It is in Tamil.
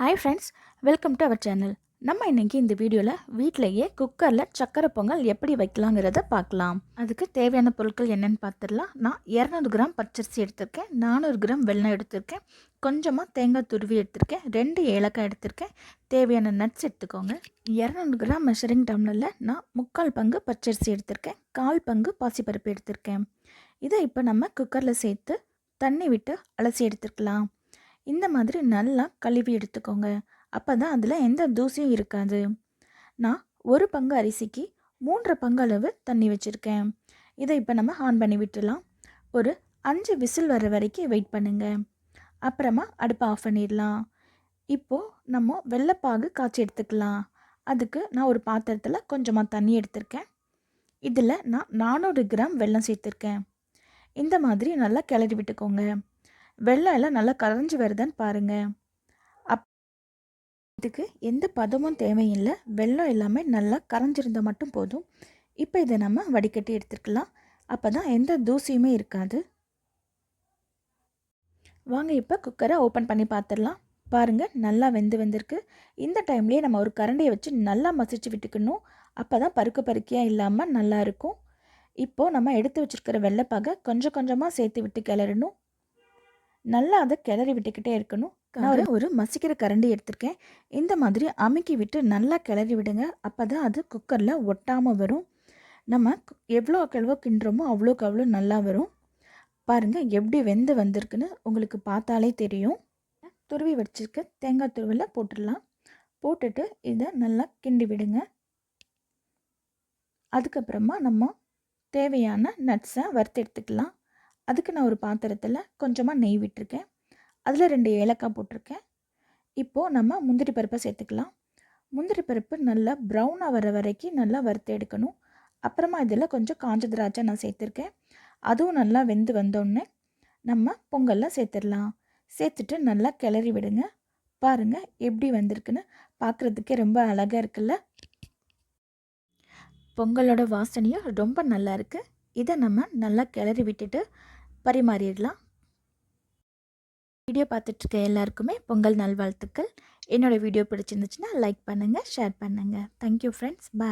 Hi friends welcome to our channel நம்ம இன்னைக்கு இந்த வீடியோவில் வீட்டிலையே குக்கரில் சக்கரை பொங்கல் எப்படி வைக்கலாங்கிறத பார்க்கலாம். அதுக்கு தேவையான பொருட்கள் என்னென்னு பார்த்துடலாம். நான் இரநூறு கிராம் பச்சரிசி எடுத்திருக்கேன் நானூறு கிராம் வெள்ளம் எடுத்திருக்கேன் கொஞ்சமாக தேங்காய் துருவி எடுத்திருக்கேன் ரெண்டு ஏலக்காய் எடுத்திருக்கேன். தேவையான நட்ஸ் எடுத்துக்கோங்க. இரநூறு கிராம் மெஷரிங் டம்ளரில் நான் முக்கால் பங்கு பச்சரிசி எடுத்திருக்கேன் கால் பங்கு பாசிப்பருப்பு எடுத்திருக்கேன். இதை இப்போ நம்ம குக்கரில் சேர்த்து தண்ணி விட்டு அலசி எடுத்துக்கலாம் இந்த மாதிரி நல்லா கழுவி எடுத்துக்கோங்க. அப்போ தான் அதில் எந்த தூசியும் இருக்காது. நான் ஒரு பங்கு அரிசிக்கு மூன்றரை பங்கு அளவு தண்ணி வச்சுருக்கேன். இதை இப்போ நம்ம ஆன் பண்ணி விட்டுடலாம் ஒரு அஞ்சு விசில் வர வரைக்கும் வெயிட் பண்ணுங்க. அப்புறமா அடுப்பை ஆஃப் பண்ணிடலாம். இப்போது நம்ம வெள்ளைப்பாகு காய்ச்சி எடுத்துக்கலாம். அதுக்கு நான் ஒரு பாத்திரத்தில் கொஞ்சமாக தண்ணி எடுத்திருக்கேன். இதில் நான் நானூறு கிராம் வெல்லம் சேர்த்துருக்கேன். இந்த மாதிரி நல்லா கிளறி விட்டுக்கோங்க. வெள்ளம் எல்லாம் நல்லா கரைஞ்சி வருதான்னு பாருங்கள் அப் இதுக்கு எந்த பதமும் தேவையில்லை. வெள்ளம் எல்லாமே நல்லா கரைஞ்சிருந்தால் மட்டும் போதும். இப்போ இதை நம்ம வடிகட்டி எடுத்துக்கலாம். அப்போ தான் எந்த தூசியுமே இருக்காது. வாங்க இப்போ குக்கரை ஓப்பன் பண்ணி பார்த்துடலாம் பாருங்கள் நல்லா வெந்து வெந்திருக்கு. இந்த டைம்லேயே நம்ம ஒரு கரண்டியை வச்சு நல்லா மசிச்சு விட்டுக்கணும். அப்போ தான் பருக்க பருக்கியாக இல்லாமல் நல்லாயிருக்கும் இப்போது நம்ம எடுத்து வச்சுருக்கிற வெள்ளைப்பாக கொஞ்சம் கொஞ்சமாக சேர்த்து விட்டு கிளறணும். நல்லா அதை கிளறி விட்டுக்கிட்டே இருக்கணும். நான் ஒரு மசிக்கிற கரண்டி எடுத்திருக்கேன். இந்த மாதிரி அமுக்கி விட்டு நல்லா கிளறி விடுங்க. அப்போ தான் அது குக்கரில் ஒட்டாமல் வரும். நம்ம எவ்வளோ எவ்வளோ கிண்டுறோமோ அவ்வளோக்கு அவ்வளோ நல்லா வரும். பாருங்கள் எப்படி வெந்து வந்திருக்குன்னு உங்களுக்கு பார்த்தாலே தெரியும். துருவி வச்சுருக்க தேங்காய் துருவில் போட்டுடலாம். போட்டுட்டு இதை நல்லா கிண்டி விடுங்க. அதுக்கப்புறமா நம்ம தேவையான நட்ஸை வறுத்து எடுத்துக்கலாம். அதுக்கு நான் ஒரு பாத்திரத்தில் கொஞ்சமாக நெய் விட்டுருக்கேன். அதில் ரெண்டு ஏலக்காய் போட்டிருக்கேன். இப்போது நம்ம முந்திரி பருப்பை சேர்த்துக்கலாம். முந்திரி பருப்பு நல்லா ப்ரௌனாக வர வரைக்கும் நல்லா வறுத்து எடுக்கணும். அப்புறமா இதில் கொஞ்சம் காஞ்ச திராட்சை நான் சேர்த்துருக்கேன். அதுவும் நல்லா வெந்து வந்தோடனே நம்ம பொங்கலில் சேர்த்துடலாம். சேர்த்துட்டு நல்லா கிளறி விடுங்க. பாருங்கள் எப்படி வந்திருக்குன்னு பார்க்குறதுக்கே ரொம்ப அழகாக இருக்குல்ல? பொங்கலோட வாசனையும் ரொம்ப நல்லா இருக்குது இதை நம்ம நல்லா கிளறி விட்டுட்டு பரிமாறிடலாம். வீடியோ பார்த்துட்ருக்க எல்லாருக்குமே பொங்கல் நல்வாழ்த்துக்கள். என்னோடய வீடியோ பிடிச்சிருந்துச்சுன்னா லைக் பண்ணுங்கள் ஷேர் பண்ணுங்கள் தேங்க்யூ ஃப்ரெண்ட்ஸ் பாய்